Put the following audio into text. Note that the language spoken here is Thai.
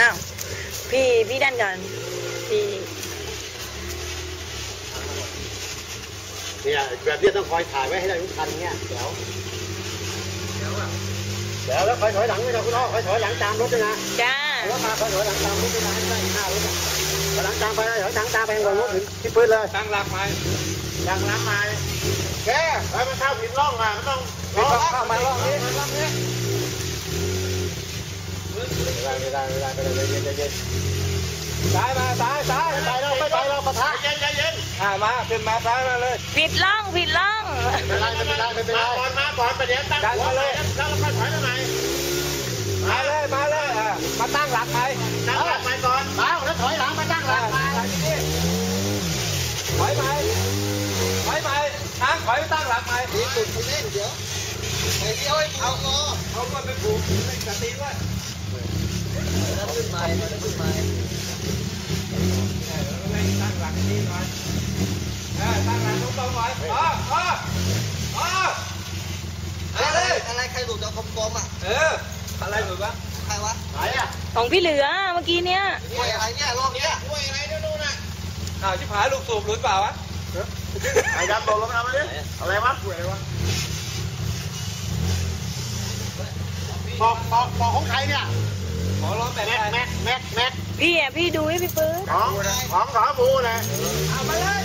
อ้าวพี่พี่ดันก่อนพี่เนี่ยแบบนี้ต้องคอยถ่ายไว้ให้ได้ทุกคันเนี่ยเดี๋ยวเดี๋ยวแล้วคอยถอยหลังด้วยนะคุณอ้อคอยถอยหลังตามรถด้วยนะจ้ารถมาคอยถอยหลังตามรถด้วยนะให้ได้หน้ารถนะถอยหลังตามไปนะถอยหลังตามไปก่อนรถถึงที่พื้นเลยตั้งหลักไหมหลังน้ำมาแกไปมันเข้าผิดร่องอะมันต้องเข้ามาล่องนี้ ไม่ได้ไม่ได้ไม่ได้ไม่ได้เย็นเย็นซ้ายมาซ้ายซ้ายไปเราไม่ไปเราปะทะเย็นเย็นอ่ามาขึ้นมาซ้ายมาเลยผิดล่องผิดล่องไม่เป็นไรไม่เป็นไรไม่เป็นไรก่อนมาก่อนไปเดี๋ยวตั้งหัวเลยแล้วเราค่อยถอยทำไมมาเลยมาเลยอ่ามาตั้งหลักไหมตั้งหลักไปก่อนมาแล้วถอยหลังมาตั้งหลัอ่ากมาถอยไหมถอยไหมช้างถอยไปตั้งหลักไหมดีสุดคุณเล่นเดี๋ยวไอ้เดียวเอางอเอาคนไปผูกไม่กระตีไว้ แล้วขึ้นมาแล้วขึ้นมาตั้งหลักนี้หน่อยเออตั้งหลักตรงๆหน่อยอ๋ออ๋ออ๋ออะไรอะไรใครหลุดจากกลมๆอะ เออ อะไรหนูวะใครวะไหนอะของพี่เหลือเมื่อกี้เนี้ยช่วยอะไรเนี่ยรอบเนี้ยช่วยอะไรนู่นน่ะอ้าวชิบหายลูกสูบหรือเปล่าวะไอ้ดำโดนลงมาดิอะไรวะอะไรวะบอกบอกบอกของใครเนี่ย พี่อะพี่ดูให้พี่ปื๊ดของของสาบูนะเอามาเลย